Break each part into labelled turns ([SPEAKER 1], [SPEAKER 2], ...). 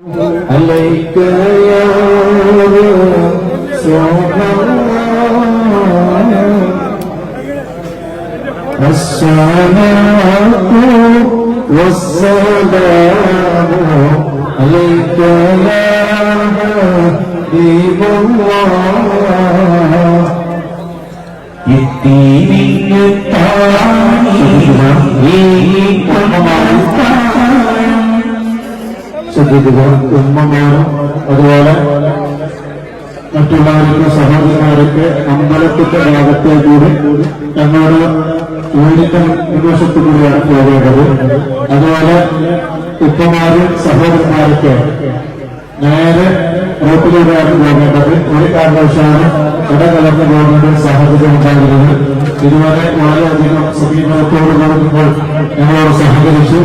[SPEAKER 1] عليك يا سبحان الصلاة والسلام عليك يا حبيب الله. الدين الطاهر به ശ്രദ്ധിക്കുക ഉമ്മമാരും അതുപോലെ മറ്റുള്ളവർക്ക് സഹോദരന്മാരൊക്കെ അമ്പലത്തിന്റെ ഭാഗത്തെ കൂടി ഞങ്ങളുടെ ഊരിക്കൽ പ്രദേശത്തു കൂടിയാണ് പോകേണ്ടത്. അതുപോലെ ഉപ്പമാരും സഹോദരന്മാരൊക്കെ നേരെ റോട്ടിലൂടെയാണ് പോകേണ്ടത്. ഒരു കാരണവശാലും ഇടകലർന്ന് പോകുന്നത് സാഹചര്യം ഉണ്ടാകുന്നത് ഇതുവരെ വളരെയധികം സമീപനത്തോട് നടക്കുമ്പോൾ ഞങ്ങളോട് സഹകരിച്ചു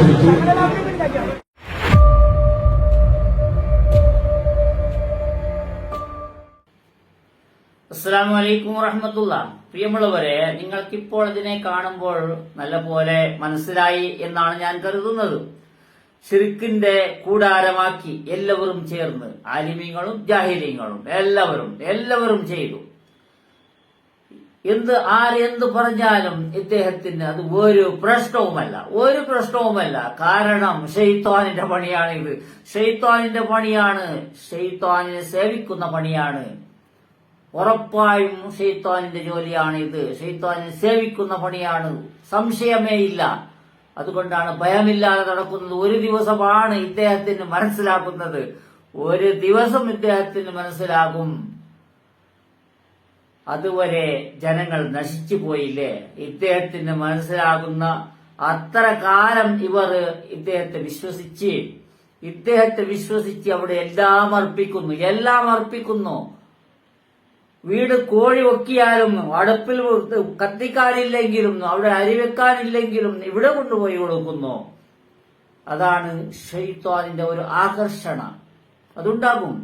[SPEAKER 2] അസ്സാം വലൈക്കും വറഹമത്തുള്ള പ്രിയമുള്ളവരെ നിങ്ങൾക്കിപ്പോൾ ഇതിനെ കാണുമ്പോൾ നല്ല പോലെ മനസ്സിലായി എന്നാണ് ഞാൻ കരുതുന്നത്. ഷിർക്കിന്റെ കൂടാരമാക്കി എല്ലാവരും ചേർന്ന് ആലിമീങ്ങളും ജാഹിലീങ്ങളും എല്ലാവരും എല്ലാവരും ചെയ്തു. എന്ത് ആരെന്ത് പറഞ്ഞാലും ഇദ്ദേഹത്തിന് അത് ഒരു പ്രശ്നവുമല്ല ഒരു പ്രശ്നവുമല്ല. കാരണം ഷെയ്ത്താനിന്റെ പണിയാണ് ഇത് ഷെയ്ത്താനിന്റെ പണിയാണ് ഷെയ്ത്താനിനെ സേവിക്കുന്ന പണിയാണ്. ഉറപ്പായും ഷെയ്ത്താനിന്റെ ജോലിയാണ് ഇത് ഷെയ്ത്താനെ സേവിക്കുന്ന പണിയാണ്. സംശയമേ ഇല്ല. അതുകൊണ്ടാണ് ഭയമില്ലാതെ നടക്കുന്നത്. ഒരു ദിവസമാണ് ഇദ്ദേഹത്തിന് മനസ്സിലാക്കുന്നത്. ഒരു ദിവസം ഇദ്ദേഹത്തിന് മനസ്സിലാകും. അതുവരെ ജനങ്ങൾ നശിച്ചു പോയില്ലേ? ഇദ്ദേഹത്തിന് മനസ്സിലാകുന്ന അത്ര കാലം ഇവർ ഇദ്ദേഹത്തെ വിശ്വസിച്ച് ഇദ്ദേഹത്തെ വിശ്വസിച്ച് അവിടെ എല്ലാം അർപ്പിക്കുന്നു. എല്ലാം അർപ്പിക്കുന്നു. വീട് കോഴി ഒക്കിയാലും അടുപ്പിൽ കത്തിക്കാനില്ലെങ്കിലും അവിടെ അരിവെക്കാനില്ലെങ്കിലും ഇവിടെ കൊണ്ടുപോയി കൊടുക്കുന്നു. അതാണ് ഷെയ്ത്താനിന്റെ ഒരു ആകർഷണ. അതുണ്ടാകും.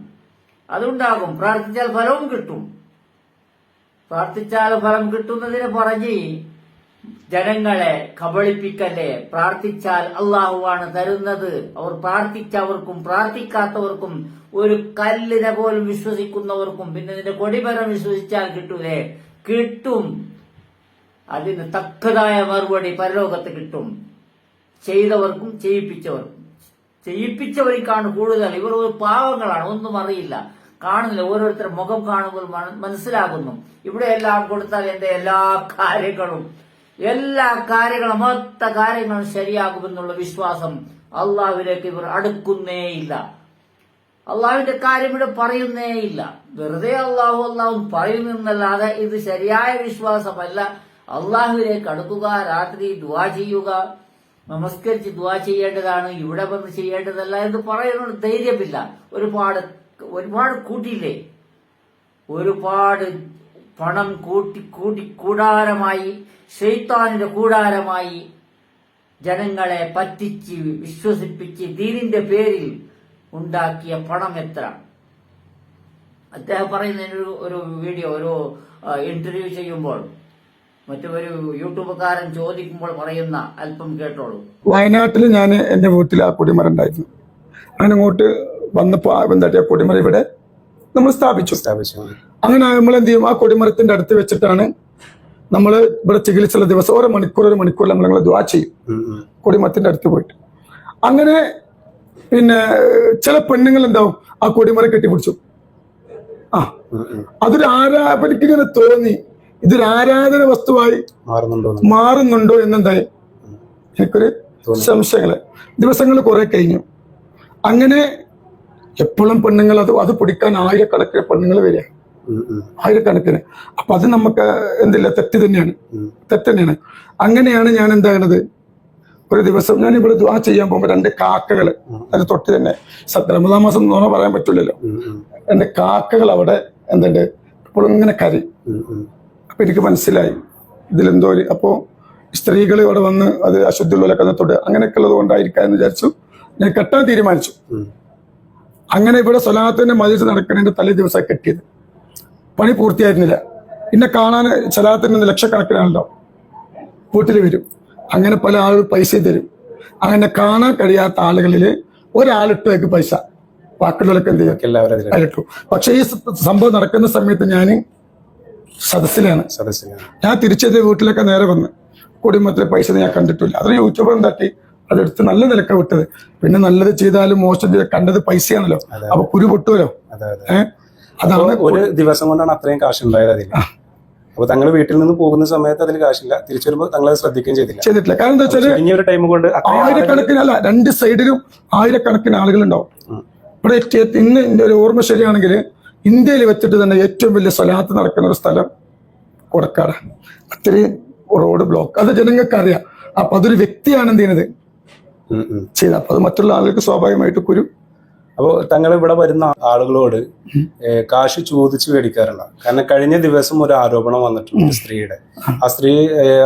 [SPEAKER 2] അതുണ്ടാകും. പ്രാർത്ഥിച്ചാൽ ഫലവും കിട്ടും. പ്രാർത്ഥിച്ചാൽ ഫലം കിട്ടുന്നതിന് പറഞ്ഞ് ജനങ്ങളെ കബളിപ്പിക്കല്ലേ? പ്രാർത്ഥിച്ചാൽ അള്ളാഹുവാണ് തരുന്നത്. അവർ പ്രാർത്ഥിച്ചവർക്കും പ്രാർത്ഥിക്കാത്തവർക്കും ഒരു കല്ലിനെ പോലും വിശ്വസിക്കുന്നവർക്കും പിന്നെ നിന്റെ കൊടിമരം വിശ്വസിച്ചാൽ കിട്ടൂലേ? കിട്ടും. അതിന് തക്കതായ മറുപടി പരലോകത്ത് കിട്ടും. ചെയ്തവർക്കും ചെയ്യിപ്പിച്ചവർക്കും. ചെയ്യിപ്പിച്ചവർക്കാണ് കൂടുതൽ. ഇവർ ഒരു പാവങ്ങളാണ്. ഒന്നും അറിയില്ല. കാണുന്നില്ല. ഓരോരുത്തർ മുഖം കാണുമ്പോൾ മനസ്സിലാകുന്നു. ഇവിടെ എല്ലാം കൊടുത്താൽ എന്റെ എല്ലാ കാര്യങ്ങളും എല്ലാ കാര്യങ്ങളും മൊത്ത കാര്യങ്ങളും ശരിയാകുമെന്നുള്ള വിശ്വാസം അള്ളാഹുവിലേക്ക് ഇവർ അടുക്കുന്നേയില്ല. അള്ളാഹുവിന്റെ കാര്യം ഇവിടെ പറയുന്നേയില്ല വെറുതെ അള്ളാഹു അള്ളാഹു പറയുന്നല്ലാതെ ഇത് ശരിയായ വിശ്വാസമല്ല. അള്ളാഹുവിലേക്ക് അടുക്കുക രാത്രി ദുവാ ചെയ്യുക നമസ്കരിച്ച് ദുവാ ചെയ്യേണ്ടതാണ് ഇവിടെ വന്ന് ചെയ്യേണ്ടതല്ല എന്ന് പറയുന്നത് ധൈര്യമില്ല. ഒരുപാട് ഒരുപാട് കൂട്ടിയില്ലേ? ഒരുപാട് പണം കൂട്ടി കൂട്ടി കൂടാരമായി ഷെയ്ത്താനിന്റെ കൂടാരമായി ജനങ്ങളെ പറ്റിച്ച് വിശ്വസിപ്പിച്ച് ദീനിന്റെ പേരിൽ ഉണ്ടാക്കിയ പണം എത്ര? അദ്ദേഹം പറയുന്ന ഒരു ഒരു വീഡിയോ ഒരു ഇന്റർവ്യൂ ചെയ്യുമ്പോൾ മറ്റൊരു യൂട്യൂബുകാരൻ ചോദിക്കുമ്പോൾ പറയുന്ന അല്പം കേട്ടോളൂ.
[SPEAKER 3] വയനാട്ടിൽ ഞാൻ എന്റെ വീട്ടിൽ ആ കൊടിമരം ഉണ്ടായിരുന്നു. അങ്ങനെ അങ്ങോട്ട് വന്നപ്പോൾ ആ എന്താ കൊടിമരം ഇവിടെ നമ്മൾ സ്ഥാപിച്ചു.
[SPEAKER 4] സ്ഥാപിച്ചു.
[SPEAKER 3] അങ്ങനെ നമ്മൾ എന്ത് ചെയ്യും? ആ കൊടിമരത്തിന്റെ അടുത്ത് വെച്ചിട്ടാണ് നമ്മൾ ഇവിടെ ചികിത്സയുള്ള ദിവസം ഓരോ മണിക്കൂർ ഒരു മണിക്കൂർ നമ്മൾ ദ്വാ ചെയ്യും. കൊടിമരത്തിന്റെ അടുത്ത് പോയിട്ട്. അങ്ങനെ പിന്നെ ചില പെണ്ണുങ്ങൾ എന്താവും ആ കൊടിമരം കെട്ടിപ്പിടിച്ചു. ആ. അതൊരു ആരാ എനിക്കിങ്ങനെ തോന്നി. ഇതൊരു ആരാധന വസ്തുവായി
[SPEAKER 4] മാറുന്നുണ്ടോ എന്ന്.
[SPEAKER 3] മാറുന്നുണ്ടോ എന്നെന്തായി? എനിക്കൊരു സംശയങ്ങൾ ദിവസങ്ങൾ കുറെ കഴിഞ്ഞു. അങ്ങനെ എപ്പോഴും പെണ്ണുങ്ങൾ അത് അത് പിടിക്കാൻ ആയിരക്കണക്കിന് പെണ്ണുങ്ങൾ വരിക. ആയിരക്കണക്കിന്. അപ്പൊ അത് നമുക്ക് എന്തില്ല തെറ്റ് തന്നെയാണ്. തെറ്റ് തന്നെയാണ്. അങ്ങനെയാണ് ഞാൻ എന്താകണത്? ഒരു ദിവസം ഞാൻ ഇവിടെ ദ്വാ ചെയ്യാൻ പോകുമ്പോൾ രണ്ട് കാക്കകൾ അത് തൊട്ട് തന്നെ സത്യ മാസം എന്ന് പറഞ്ഞാൽ പറയാൻ പറ്റില്ലല്ലോ. രണ്ട് കാക്കകൾ അവിടെ എന്തുണ്ട്? അപ്പോൾ ഇങ്ങനെ കരി. അപ്പൊ എനിക്ക് മനസ്സിലായി. ഇതിലെന്തോ ഒരു അപ്പോ സ്ത്രീകൾ ഇവിടെ വന്ന് അത് അശുദ്ധിയുള്ളവരൊക്കെ തൊട്ട് അങ്ങനെയൊക്കെ ഉള്ളത് കൊണ്ടായിരിക്കാം എന്ന് വിചാരിച്ചു. ഞാൻ കെട്ടാൻ തീരുമാനിച്ചു. അങ്ങനെ ഇവിടെ സ്വലാത്തിന്റെ മജിസ് നടക്കുന്നതിന്റെ തലേ ദിവസം കെട്ടിയത്. പണി പൂർത്തിയായിരുന്നില്ല. പിന്നെ കാണാൻ സ്വലാത്തിന്റെ ലക്ഷക്കണക്കിനാണല്ലോ. വീട്ടിൽ വരും. അങ്ങനെ പല ആളുകൾ പൈസ തരും. അങ്ങനെ കാണാൻ കഴിയാത്ത ആളുകളിൽ ഒരാളിട്ടേക്ക് പൈസ. ബാക്കിയുള്ളവരൊക്കെ എന്ത് ചെയ്യും?
[SPEAKER 4] എല്ലാവരും
[SPEAKER 3] അതിലിട്ടു. പക്ഷെ ഈ സംഭവം നടക്കുന്ന സമയത്ത് ഞാൻ സദസ്സിലാണ്.
[SPEAKER 4] സദസ്സിലാണ്.
[SPEAKER 3] ഞാൻ തിരിച്ചെത്തിയ വീട്ടിലൊക്കെ നേരെ വന്ന് കുടുംബത്തിലെ പൈസ ഞാൻ കണ്ടിട്ടില്ല. അത് യൂട്യൂബർ തട്ടി അതെടുത്ത് നല്ല നിലക്ക വിട്ടത്. പിന്നെ നല്ലത് ചെയ്താലും മോശം ചെയ്ത കണ്ടത് പൈസയാണല്ലോ. അപ്പൊ കുരു പൊട്ടുമല്ലോ ഏഹ് അതാണ്
[SPEAKER 4] ഒരു ദിവസം കൊണ്ടാണ് അത്രയും കാശ് ഉണ്ടായത് അതിൽ അപ്പൊ തങ്ങൾ വീട്ടിൽ നിന്ന് പോകുന്ന സമയത്ത് അതിൽ കാശില്ല. തിരിച്ചു വരുമ്പോൾ തങ്ങൾ ശ്രദ്ധിക്കുകയും ചെയ്തില്ല.
[SPEAKER 3] ചെയ്തിട്ടില്ല. കാരണം എന്താ വെച്ചാൽ
[SPEAKER 4] ഇനി ഒരു ടൈം കൊണ്ട്
[SPEAKER 3] ആയിരക്കണക്കിന് അല്ല രണ്ട് സൈഡിലും ആയിരക്കണക്കിന് ആളുകളുണ്ടാവും. ഇവിടെ ഏറ്റ- ഇന്ന് എന്റെ ഒരു ഓർമ്മ ശരിയാണെങ്കിൽ ഇന്ത്യയിൽ വെച്ചിട്ട് തന്നെ ഏറ്റവും വലിയ സ്ഥലത്ത് നടക്കുന്ന ഒരു സ്ഥലം കൊടക്കാടാണ് അത്രയും റോഡ് ബ്ലോക്ക് അത് ജനങ്ങൾക്ക് അറിയാം അപ്പൊ അതൊരു വ്യക്തിയാണ് എന്ത് ചെയ്യുന്നത്? ചെയ്ത. അപ്പൊ അത് മറ്റുള്ള ആളുകൾക്ക് സ്വാഭാവികമായിട്ട് കുരു
[SPEAKER 4] അപ്പോൾ തങ്ങൾ ഇവിടെ വരുന്ന ആളുകളോട് കാശ് ചോദിച്ചു മേടിക്കാറുണ്ട് കാരണം കഴിഞ്ഞ ദിവസം ഒരു ആരോപണം വന്നിട്ടുണ്ട് സ്ത്രീയുടെ. ആ സ്ത്രീ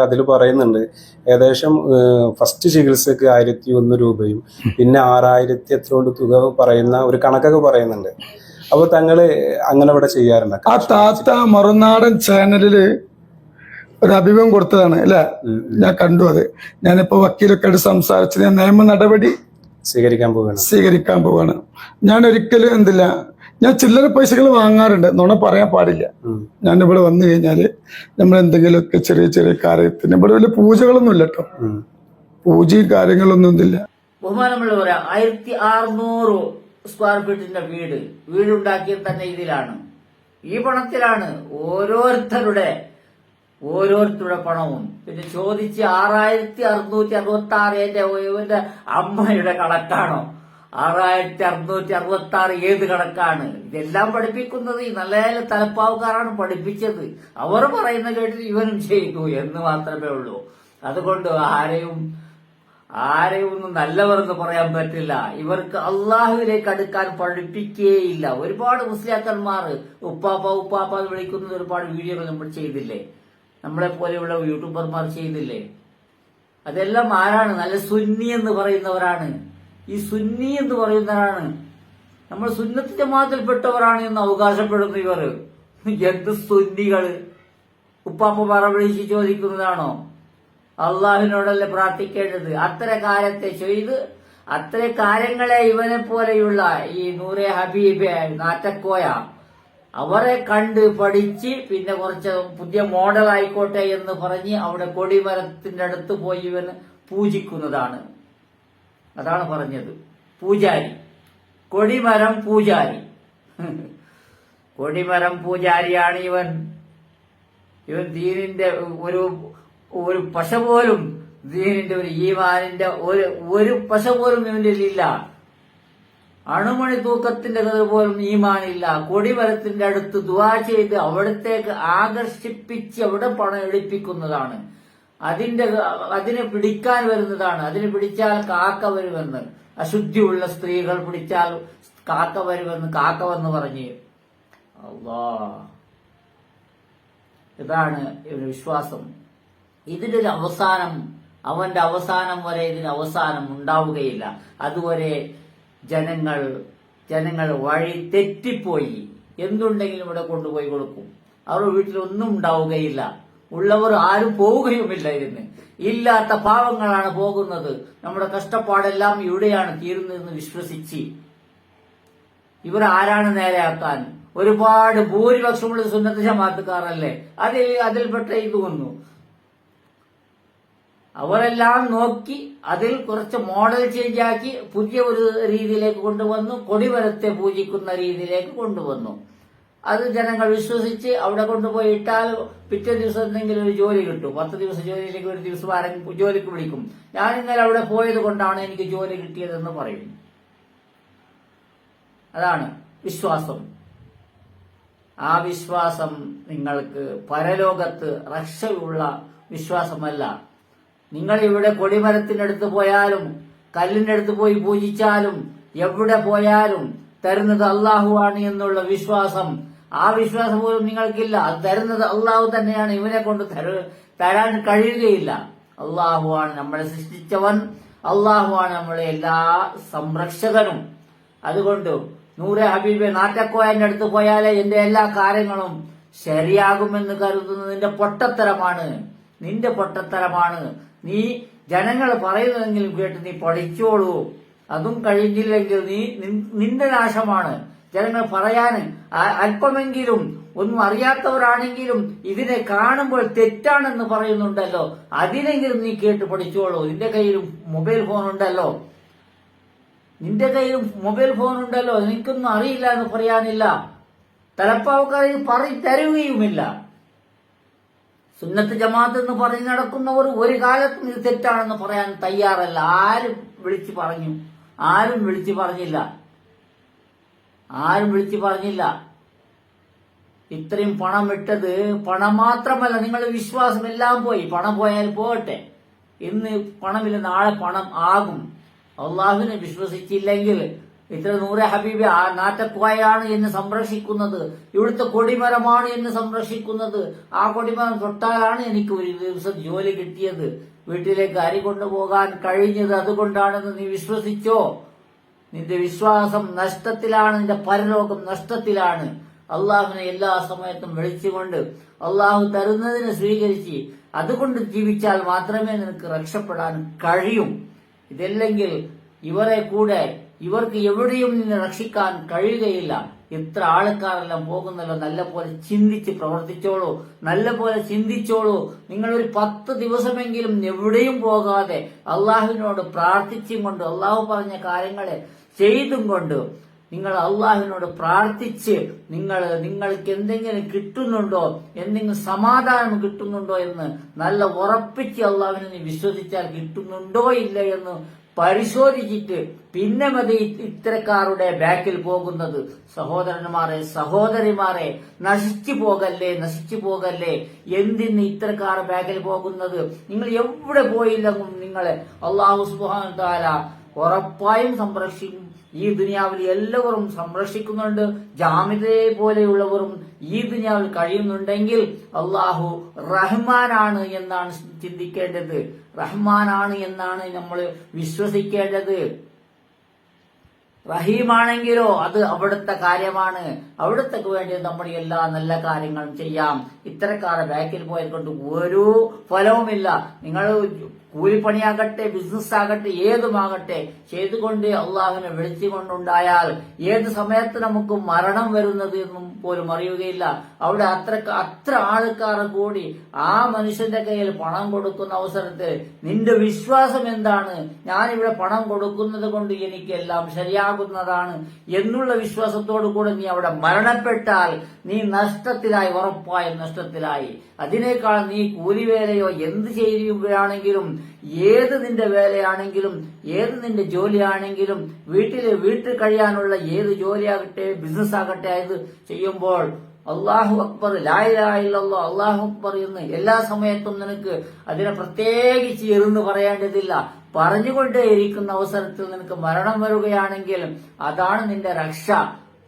[SPEAKER 4] അതിൽ പറയുന്നുണ്ട് ഏകദേശം ഫസ്റ്റ് ചികിത്സക്ക് ആയിരത്തി ഒന്ന് രൂപയും പിന്നെ ആറായിരത്തി എത്ര കൊണ്ട് തുക പറയുന്ന ഒരു കണക്കൊക്കെ പറയുന്നുണ്ട്. അപ്പോൾ തങ്ങൾ അങ്ങനെ ഇവിടെ ചെയ്യാറുണ്ട്
[SPEAKER 3] ആ താത്ത മറുനാടൻ ചാനലിൽ ഒരു അഭിമുഖം കൊടുത്തതാണ് അല്ലെ? ഞാൻ കണ്ടു അത്. ഞാനിപ്പോ വക്കീലൊക്കെ ആയിട്ട് സംസാരിച്ച് ഞാൻ നിയമ നടപടി
[SPEAKER 4] സ്വീകരിക്കാൻ പോവുകയാണ്.
[SPEAKER 3] സ്വീകരിക്കാൻ പോവാണ്. ഞാൻ ഒരിക്കലും എന്തില്ല ഞാൻ ചില്ലറ പൈസകൾ വാങ്ങാറുണ്ട്. നുണ പറയാൻ പാടില്ല. ഞാൻ ഇവിടെ വന്നു കഴിഞ്ഞാൽ നമ്മൾ എന്തെങ്കിലുമൊക്കെ ചെറിയ ചെറിയ കാര്യത്തിന് ഇവിടെ വലിയ പൂജകളൊന്നും ഇല്ല കേട്ടോ. പൂജയും കാര്യങ്ങളൊന്നും ഇതില്ല.
[SPEAKER 2] ബഹുമാനമുള്ളവരെ ആയിരത്തി അറുന്നൂറ് സ്ക്വയർ ഫീറ്റിന്റെ വീട് വീടുണ്ടാക്കിയത് തന്നെ ഇതിലാണ്. ഈ പണത്തിലാണ് ഓരോരുത്തരുടെ ഓരോരുത്തരുടെ പണവും. പിന്നെ ചോദിച്ച് ആറായിരത്തി അറുന്നൂറ്റി അറുപത്തി ആറ് എന്റെ ഇവന്റെ അമ്മയുടെ കണക്കാണോ? ആറായിരത്തി അറുന്നൂറ്റി അറുപത്തി ആറ് ഏത് കണക്കാണ്? ഇതെല്ലാം പഠിപ്പിക്കുന്നത് ഈ നല്ല നല്ല തലപ്പാവുകാരാണ് പഠിപ്പിച്ചത്. അവർ പറയുന്ന കേട്ടിട്ട് ഇവനും ചെയ്തു എന്ന് മാത്രമേ ഉള്ളൂ. അതുകൊണ്ട് ആരെയും ആരെയും ഒന്നും നല്ലവരെന്ന് പറയാൻ പറ്റില്ല. ഇവർക്ക് അള്ളാഹുവിലേക്ക് അടുക്കാൻ പഠിപ്പിക്കേയില്ല. ഒരുപാട് മുസ്ലിയാക്കന്മാർ ഉപ്പാപ്പ ഉപ്പാപ്പ എന്ന് വിളിക്കുന്നത് ഒരുപാട് വീഡിയോകൾ നമ്മൾ ചെയ്തില്ലേ? നമ്മളെ പോലെയുള്ള യൂട്യൂബർമാർ ചെയ്തില്ലേ? അതെല്ലാം ആരാണ്? നല്ല സുന്നി എന്ന് പറയുന്നവരാണ്. ഈ സുന്നി എന്ന് പറയുന്നവരാണ്. നമ്മൾ സുന്നത്ത് ജമാത്തിൽപ്പെട്ടവരാണ് എന്ന് അവകാശപ്പെടുന്നു ഇവർ. എന്ത് സുന്നികൾ? ഉപ്പാപ്പ പറവിളിച്ച് ചോദിക്കുന്നതാണോ? അള്ളാഹുവിനോടല്ലേ പ്രാർത്ഥിക്കേണ്ടത്? അത്ര കാര്യത്തെ ചെയ്ത് അത്ര കാര്യങ്ങളെ ഇവനെ പോലെയുള്ള ഈ നൂറെ ഹബീബ് നാറ്റക്കോയ അവരെ കണ്ട് പഠിച്ച് പിന്നെ കുറച്ച് പുതിയ മോഡൽ ആയിക്കോട്ടെ എന്ന് പറഞ്ഞ് അവിടെ കൊടിമരത്തിന്റെ അടുത്ത് പോയി ഇവന് പൂജിക്കുന്നതാണ്. അതാണ് പറഞ്ഞത്. പൂജാരി. കൊടിമരം പൂജാരി. കൊടിമരം പൂജാരിയാണ് ഇവൻ. ഇവൻ ദീനിന്റെ ഒരു ഒരു പശ പോലും ദീനിന്റെ ഒരു ഈമാനിന്റെ ഒരു ഒരു പശ പോലും ഇവന്റെ ഇല്ല അണുമണി തൂക്കത്തിന്റെ കഥ പോലും ഈമാനില്ല. കൊടിമരത്തിന്റെ അടുത്ത് ദുവാ ചെയ്ത് അവിടത്തേക്ക് ആകർഷിപ്പിച്ച് അവിടെ പണം എടുപ്പിക്കുന്നതാണ്. അതിന്റെ അതിനെ പിടിക്കാൻ വരുന്നതാണ്. അതിനെ പിടിച്ചാൽ കാക്ക വരുമെന്ന്. അശുദ്ധിയുള്ള സ്ത്രീകൾ പിടിച്ചാൽ കാക്ക വരുമെന്ന് കാക്ക വന്ന് പറഞ്ഞ്. അള്ളാ. ഇതാണ് ഒരു വിശ്വാസം. ഇതിന്റെ ഒരു അവസാനം അവന്റെ അവസാനം വരെ ഇതിന് അവസാനം ഉണ്ടാവുകയില്ല. അതുവരെ ജനങ്ങൾ ജനങ്ങൾ വഴി തെറ്റിപ്പോയി. എന്തുണ്ടെങ്കിലും ഇവിടെ കൊണ്ടുപോയി കൊടുക്കും. അവരുടെ വീട്ടിലൊന്നും ഉണ്ടാവുകയില്ല. ഉള്ളവർ ആരും പോവുകയുമില്ല ഇരുന്ന് ഇല്ലാത്ത പാവങ്ങളാണ് പോകുന്നത്. നമ്മുടെ കഷ്ടപ്പാടെല്ലാം ഇവിടെയാണ് തീരുന്നതെന്ന് വിശ്വസിച്ച് ഇവർ ആരാണ് നേരെയാക്കാൻ? ഒരുപാട് ഭൂരിപക്ഷമുള്ള സുന്നത്ത് ജമാത്തുകാരല്ലേ? അതിൽ അതിൽപ്പെട്ട ഇത് വന്നു. അവരെല്ലാം നോക്കി അതിൽ കുറച്ച് മോഡൽ ചേഞ്ച് ആക്കി പുതിയ ഒരു രീതിയിലേക്ക് കൊണ്ടുവന്നു കൊടിവരത്തെ പൂജിക്കുന്ന രീതിയിലേക്ക് കൊണ്ടുവന്നു. അത് ജനങ്ങൾ വിശ്വസിച്ച് അവിടെ കൊണ്ടുപോയി ഇട്ടാൽ പിറ്റേ ദിവസം എന്തെങ്കിലും ഒരു ജോലി കിട്ടും. പത്ത് ദിവസം ജോലിയിലേക്ക് ഒരു ദിവസം ആരെങ്കിലും ജോലിക്ക് വിളിക്കും. ഞാൻ ഇന്നലെ അവിടെ പോയത് കൊണ്ടാണ് എനിക്ക് ജോലി കിട്ടിയതെന്ന് പറയും. അതാണ് വിശ്വാസം. ആ വിശ്വാസം നിങ്ങൾക്ക് പരലോകത്ത് റക്ഷയുള്ള വിശ്വാസമല്ല. നിങ്ങൾ ഇവിടെ കൊടിമരത്തിനടുത്ത് പോയാലും കല്ലിനടുത്ത് പോയി പൂജിച്ചാലും എവിടെ പോയാലും തരുന്നത് അള്ളാഹു ആണ് എന്നുള്ള വിശ്വാസം. ആ വിശ്വാസം പോലും നിങ്ങൾക്കില്ല. അത് തരുന്നത് അള്ളാഹു തന്നെയാണ്. ഇവനെ കൊണ്ട് തരാൻ കഴിയുകയില്ല. അള്ളാഹു ആണ് നമ്മളെ സൃഷ്ടിച്ചവൻ. അള്ളാഹു ആണ് നമ്മളെ എല്ലാ സംരക്ഷകനും. അതുകൊണ്ട് നൂറെ ഹബീബെ നാറ്റക്കോയന്റെ അടുത്ത് പോയാലേ എന്റെ എല്ലാ കാര്യങ്ങളും ശരിയാകുമെന്ന് കരുതുന്നത് നിന്റെ പൊട്ടത്തരമാണ്. നിന്റെ പൊട്ടത്തരമാണ്. നീ ജനങ്ങൾ പറയുന്നതെങ്കിലും കേട്ട് നീ പഠിച്ചോളൂ. അതും കഴിഞ്ഞില്ലെങ്കിൽ നീ നിന്റെ നാശമാണ്. ജനങ്ങൾ പറയാൻ അല്പമെങ്കിലും ഒന്നും അറിയാത്തവരാണെങ്കിലും ഇതിനെ കാണുമ്പോൾ തെറ്റാണെന്ന് പറയുന്നുണ്ടല്ലോ. അതിനെങ്കിലും നീ കേട്ട് പഠിച്ചോളൂ. നിന്റെ കയ്യിലും മൊബൈൽ ഫോൺ ഉണ്ടല്ലോ നിന്റെ കയ്യിൽ മൊബൈൽ ഫോൺ ഉണ്ടല്ലോ നിനക്കൊന്നും അറിയില്ല എന്ന് പറയാനില്ല. തലപ്പാവക്കാർ പറ തരുകയുമില്ല. സുന്നത്ത് ജമാഅത്ത് എന്ന് പറഞ്ഞു നടക്കുന്നവർ ഒരു കാലത്തും ഇത് തെറ്റാണെന്ന് പറയാൻ തയ്യാറല്ല. ആരും വിളിച്ചു പറഞ്ഞു. ആരും വിളിച്ചു പറഞ്ഞില്ല. ആരും വിളിച്ചു പറഞ്ഞില്ല. ഇത്രയും പണം ഇട്ടത് പണം മാത്രമല്ല നിങ്ങളുടെ വിശ്വാസം എല്ലാം പോയി. പണം പോയാൽ പോകട്ടെ. ഇന്ന് പണമില്ല നാളെ പണം ആകും. അള്ളാഹുവിനെ വിശ്വസിച്ചില്ലെങ്കിൽ ഇത്ര നൂറെ ഹബീബി ആ നാറ്റക്കുവായാണ് എന്ന് സംരക്ഷിക്കുന്നത്. ഇവിടുത്തെ കൊടിമരമാണ് എന്ന് സംരക്ഷിക്കുന്നത്. ആ കൊടിമരം തൊട്ടാലാണ് എനിക്ക് ഒരു ദിവസം ജോലി കിട്ടിയത്. വീട്ടിലേക്ക് അരി കൊണ്ടുപോകാൻ കഴിഞ്ഞത് അതുകൊണ്ടാണെന്ന് നീ വിശ്വസിച്ചോ? നിന്റെ വിശ്വാസം നഷ്ടത്തിലാണ് നിന്റെ പരലോകം നഷ്ടത്തിലാണ്. അള്ളാഹുവിനെ എല്ലാ സമയത്തും വിളിച്ചുകൊണ്ട് അള്ളാഹു തരുന്നതിനെ സ്വീകരിച്ച് അതുകൊണ്ട് ജീവിച്ചാൽ മാത്രമേ നിനക്ക് രക്ഷപ്പെടാൻ കഴിയും. ഇതല്ലെങ്കിൽ ഇവരെ കൂടെ ഇവർക്ക് എവിടെയും നിന്നെ രക്ഷിക്കാൻ കഴിയുകയില്ല. എത്ര ആൾക്കാരെല്ലാം പോകുന്നല്ലോ നല്ല പോലെ ചിന്തിച്ച് പ്രവർത്തിച്ചോളൂ നല്ല പോലെ ചിന്തിച്ചോളൂ. നിങ്ങൾ ഒരു പത്ത് ദിവസമെങ്കിലും എവിടെയും പോകാതെ അള്ളാഹുവിനോട് പ്രാർത്ഥിച്ചും കൊണ്ട് അള്ളാഹു പറഞ്ഞ കാര്യങ്ങളെ ചെയ്തും കൊണ്ട് നിങ്ങൾ അള്ളാഹുവിനോട് പ്രാർത്ഥിച്ച് നിങ്ങൾ നിങ്ങൾക്ക് എന്തെങ്കിലും കിട്ടുന്നുണ്ടോ എന്തെങ്കിലും സമാധാനം കിട്ടുന്നുണ്ടോ എന്ന് നല്ല ഉറപ്പിച്ച് അള്ളാഹുവിനെ വിശ്വസിച്ചാൽ കിട്ടുന്നുണ്ടോ ഇല്ല എന്ന് പരിശോധിച്ചിട്ട് പിന്നെ മതി ഇത്തരക്കാരുടെ ബാക്കിൽ പോകുന്നത്. സഹോദരന്മാരെ സഹോദരിമാരെ നശിച്ചു പോകല്ലേ നശിച്ചു പോകല്ലേ? എന്തിന് ഇത്തരക്കാർ ബാക്കിൽ പോകുന്നത്? നിങ്ങൾ എവിടെ പോയില്ലെന്നും നിങ്ങളെ അള്ളാഹു സുബാൻ താല ഉറപ്പായും സംരക്ഷിക്കും. ഈ ദുനിയാവിൽ എല്ലാവരും സംരക്ഷിക്കുന്നുണ്ട്. ജാമിതയെ പോലെയുള്ളവരും ഈ ദുനിയാവിൽ കഴിയുന്നുണ്ടെങ്കിൽ അള്ളാഹു റഹ്മാനാണ് എന്നാണ് ചിന്തിക്കേണ്ടത്. റഹ്മാനാണ് എന്നാണ് നമ്മൾ വിശ്വസിക്കേണ്ടത്. റഹീമാണെങ്കിലോ അത് അവിടുത്തെ കാര്യമാണ്. അവിടുത്തെ വേണ്ടി നമ്മുടെ എല്ലാ നല്ല കാര്യങ്ങളും ചെയ്യാം. ഇത്തരക്കാരെ ബാക്കിൽ പോയത് കൊണ്ട് ഒരു ഫലവുമില്ല. നിങ്ങൾ കൂലിപ്പണിയാകട്ടെ ബിസിനസ് ആകട്ടെ ഏതുമാകട്ടെ ചെയ്തുകൊണ്ട് അള്ളാഹുവിനെ വിളിച്ചുകൊണ്ടുണ്ടായാൽ ഏത് സമയത്ത് നമുക്ക് മരണം വരുന്നത് എന്നും പോലും അറിയുകയില്ല. അവിടെ അത്ര അത്ര ആൾക്കാർ കൂടി ആ മനുഷ്യന്റെ കയ്യിൽ പണം കൊടുക്കുന്ന അവസരത്തിൽ നിന്റെ വിശ്വാസം എന്താണ്? ഞാനിവിടെ പണം കൊടുക്കുന്നത് കൊണ്ട് എനിക്കെല്ലാം ശരിയാകുന്നതാണ് എന്നുള്ള വിശ്വാസത്തോടു കൂടെ നീ അവിടെ മരണപ്പെട്ടാൽ നീ നഷ്ടത്തിലായി ഉറപ്പായും നഷ്ടത്തിലായി. അതിനേക്കാൾ നീ കൂലിവേലയോ എന്ത് ചെയ്യുകയാണെങ്കിലും ഏത് നിന്റെ വേലയാണെങ്കിലും ഏത് നിന്റെ ജോലിയാണെങ്കിലും വീട്ടിൽ വീട്ടിൽ കഴിയാനുള്ള ഏത് ജോലിയാകട്ടെ ബിസിനസ് ആകട്ടെ ഇത് ചെയ്യുമ്പോൾ അള്ളാഹു അക്ബർ ലായിലായില്ലല്ലോ അള്ളാഹു അക്ബർ എന്ന് എല്ലാ സമയത്തും നിനക്ക് അതിനെ പ്രത്യേകിച്ച് എറിന്ന് പറയേണ്ടതില്ല. പറഞ്ഞുകൊണ്ടേയിരിക്കുന്ന അവസരത്തിൽ നിനക്ക് മരണം വരികയാണെങ്കിൽ അതാണ് നിന്റെ രക്ഷ.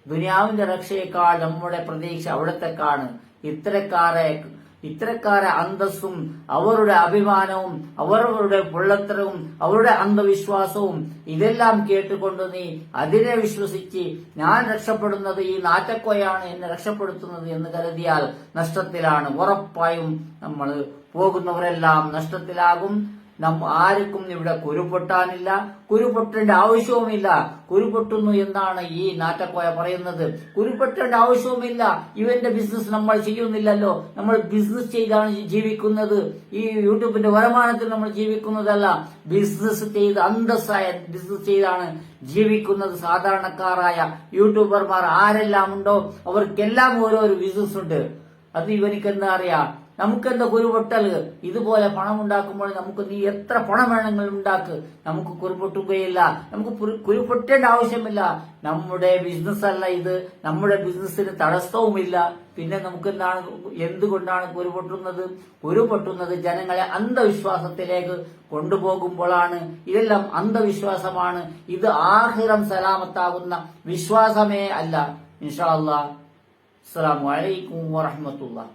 [SPEAKER 2] ദുനിയാവിന്റെ രക്ഷയേക്കാൾ നമ്മുടെ പ്രതീക്ഷ അവിടത്തെക്കാണ്. ഇത്തരക്കാരെ ഇത്തരക്കാരെ അന്തസ്സും അവരുടെ അഭിമാനവും അവരുടെ പൊള്ളത്തരവും അവരുടെ അന്ധവിശ്വാസവും ഇതെല്ലാം കേട്ടുകൊണ്ട് നീ അതിനെ വിശ്വസിച്ച് ഞാൻ രക്ഷപ്പെടുന്നത് ഈ നാറ്റക്കോയാണ് എന്നെ രക്ഷപ്പെടുത്തുന്നത് എന്ന് കരുതിയാൽ നഷ്ടത്തിലാണ്. ഉറപ്പായും നമ്മൾ പോകുന്നവരെല്ലാം നഷ്ടത്തിലാകും. നം ആർക്കും ഇവിടെ കുരുപൊട്ടാനില്ല. കുരുപൊട്ടേണ്ട ആവശ്യവുമില്ല. കുരുപൊട്ടുന്നു എന്നാണ് ഈ നാറ്റക്കോയ പറയുന്നത്. കുരുപൊട്ടേണ്ട ആവശ്യവുമില്ല. ഇവന്റെ ബിസിനസ് നമ്മൾ ചെയ്യുന്നില്ലല്ലോ. നമ്മൾ ബിസിനസ് ചെയ്താണ് ജീവിക്കുന്നത്. ഈ യൂട്യൂബിന്റെ വരുമാനത്തിൽ നമ്മൾ ജീവിക്കുന്നതല്ല. ബിസിനസ് ചെയ്ത് അന്തസ്സായ ബിസിനസ് ചെയ്താണ് ജീവിക്കുന്നത്. സാധാരണക്കാരായ യൂട്യൂബർമാർ ആരെല്ലാം ഉണ്ടോ അവർക്കെല്ലാം ഓരോരോ ബിസിനസ് ഉണ്ട്. അത് ഇവനിക്കെന്താ അറിയാം? നമുക്കെന്താ കുരുപൊട്ടലുകൾ? ഇതുപോലെ പണം ഉണ്ടാക്കുമ്പോൾ നമുക്ക് നീ എത്ര പണം വേണമെങ്കിലും ഉണ്ടാക്ക്. നമുക്ക് കുരുപൊട്ടുകയില്ല നമുക്ക് കുരുപൊട്ടേണ്ട ആവശ്യമില്ല. നമ്മുടെ ബിസിനസ് അല്ല ഇത്. നമ്മുടെ ബിസിനസ്സിന് തടസ്സവുമില്ല. പിന്നെ നമുക്ക് എന്താണ് എന്തുകൊണ്ടാണ് കുരുപൊട്ടുന്നത്? കുരുപൊട്ടുന്നത് ജനങ്ങളെ അന്ധവിശ്വാസത്തിലേക്ക് കൊണ്ടുപോകുമ്പോഴാണ്. ഇതെല്ലാം അന്ധവിശ്വാസമാണ്. ഇത് ആഹിറം സലാമത്താകുന്ന വിശ്വാസമേ അല്ല. ഇൻഷാ അല്ലാ വലൈക്കും അലൈക്കും വറഹ്മത്തുള്ളാഹി.